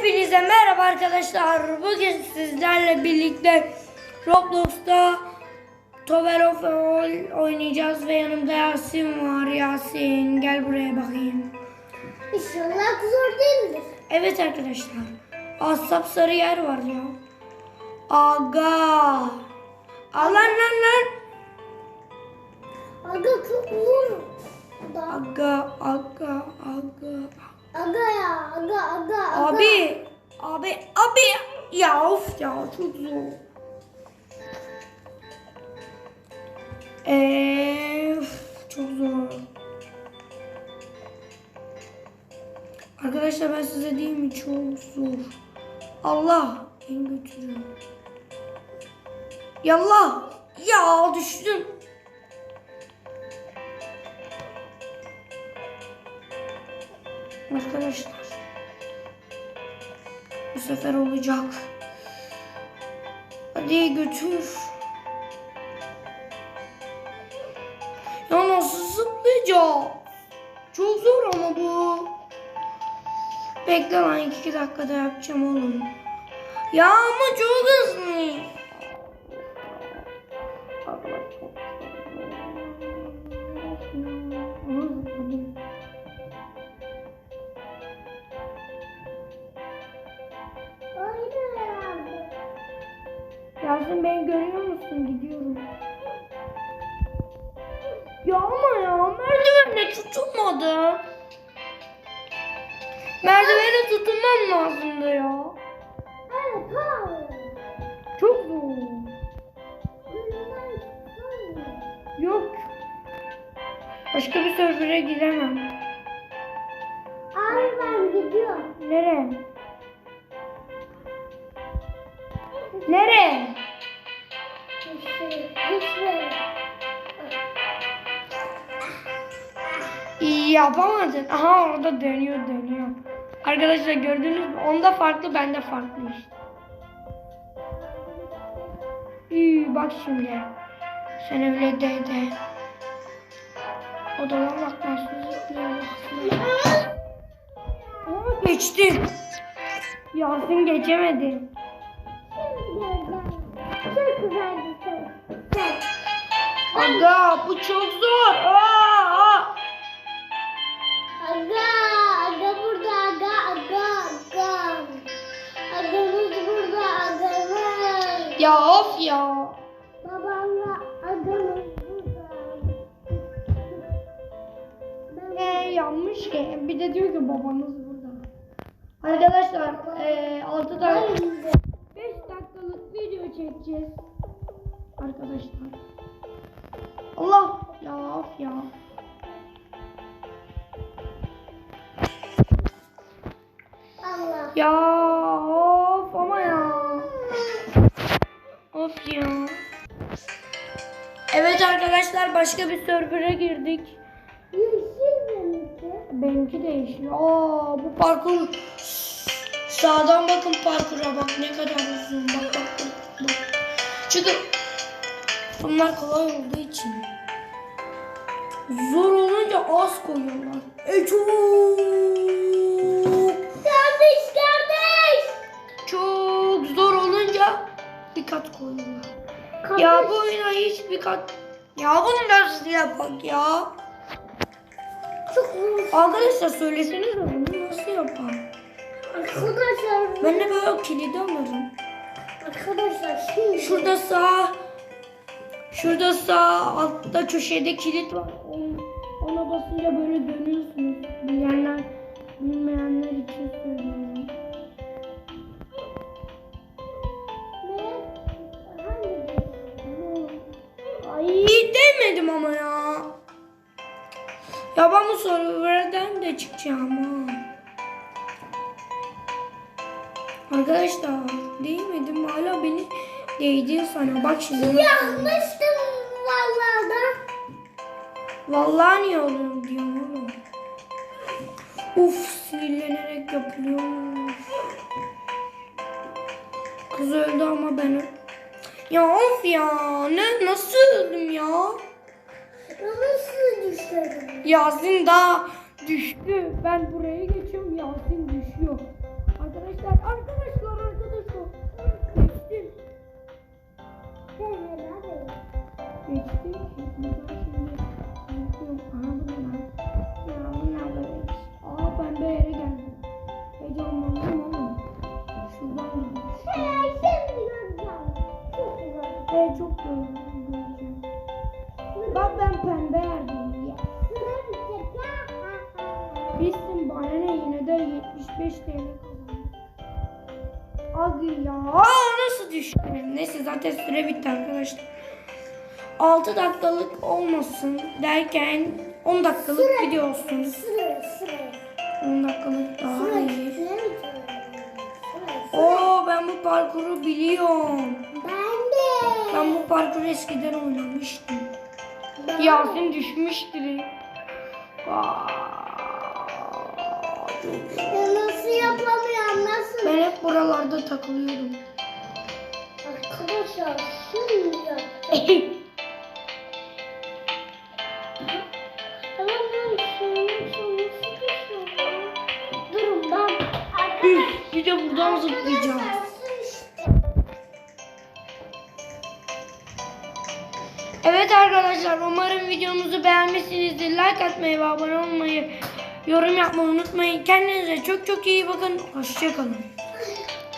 Hepinize merhaba arkadaşlar. Bugün sizlerle birlikte Roblox'ta Tower of All oynayacağız ve yanımda Yasin var. Yasin gel buraya bakayım. İnşallah zor değildir. Evet arkadaşlar. Asap sarı yer var ya. Aga. Alan lan lan. Aga çok zor. Aga aga aga. Aga ya aga aga aga. Abi. Abi abi. Ya of ya çok zor. Eee çok zor. Arkadaşlar ben size diyeyim mi çok zor. Allah en götürüyor. Yallah. Ya düştüm. Arkadaşlar. Bu sefer olacak. Hadi götür. Ya nasıl zıplayacağım? Çok zor ama bu. Bekle lan iki dakikada yapacağım oğlum. Ya ama çok hızlı. Yasin beni görüyor musun? Gidiyorum. Ya ama ya merdivende tutunmadı. Merdivene tutunmam lazımdı ya. Evet. Çok zor. Yok. Başka bir server'e giremem. Abi ben gidiyorum. Nereye? Nereye? Hiçbir. Yapamadın. Aha orada dönüyor dönüyor. Arkadaşlar gördünüz mü? Onda farklı bende farklı işte. Üy, bak şimdi. Sen öyle de de. Odama bak nasıl geçti. Yasin geçemedi. Çok şey. Aga bu çok zor. Aa, aa. Aga, aga burada, aga, aga, aga. Agamız burada, agamız. Ya of ya. Babamla agamız burada. Ee, yanmış ki. Bir de diyor ki babanız burada. Arkadaşlar ee, 6 dakika 5 dakikalık video çekeceğiz. Arkadaşlar. Allah ya of ya. Allah. Ya of ama ya. Of ya. Evet arkadaşlar başka bir server'a girdik. Yeşil benimki. Benimki de yeşil. Aa bu parkur sağdan bakın parkura bak ne kadar uzun bak bak bak. Bak. Çünkü bunlar kolay olduğu için. Zor olunca az koyuyorlar. E çok Kardeş, kardeş. çok zor olunca bir kat koyuyorlar. Ya bu oyuna hiç bir kat ya bunu nasıl yapak ya? Çok zor. Arkadaşlar söyleseniz bunu nasıl yapar? Arkadaşlar, Ben de böyle kilidi alırım. Arkadaşlar şimdi. Şurada sağ Şurada sağ altta köşede kilit var. On- Ona basınca böyle dönüyorsunuz. Bilenler bilmeyenler için söylüyorum. Ay demedim ama ya. Ya ben bu serverden de çıkacağım ha. Arkadaşlar değmedim hala beni değdi sana. Bak şimdi. Yanmıştım vallahi da. Vallahi niye oluyor diyorum oğlum. Uf sinirlenerek yapılıyormuş. Kız öldü ama ben Ya of ya ne nasıl öldüm ya? Nasıl düşledim? Yasin daha düştü. Ben buraya geçiyorum Yasin düşüyor. Arkadaşlar Arkadaşlar, arkadaşlar, arkadaşlar. Geçtim. Geçtim. Şimdi şimdi. Aha bunlar. Ya bunlar böyle. Aa ben bir yere geldim. Heyecanlandım oğlum. Şuradan gidiyorum. Evet çok göreceğim. Bak ben pembe yerdeyim. Yes. Bilsin bana ne yine de 75 TL. Abi ya Aa, nasıl düştü? Neyse zaten süre bitti arkadaşlar. 6 dakikalık olmasın derken 10 dakikalık video olsun. 10 dakikalık daha iyi. Oo ben bu parkuru biliyorum. Ben bu parkuru eskiden oynamıştım. Yasin düşmüştür. Vay. Nasıl yapamıyorum nasıl? Ben hep buralarda takılıyordum. Arkadaşlar ben. Üf, bir de buradan zıplayacağım. Evet arkadaşlar umarım videomuzu beğenmişsinizdir. Like atmayı ve abone olmayı, yorum yapmayı unutmayın. Kendinize çok çok iyi bakın. Hoşçakalın.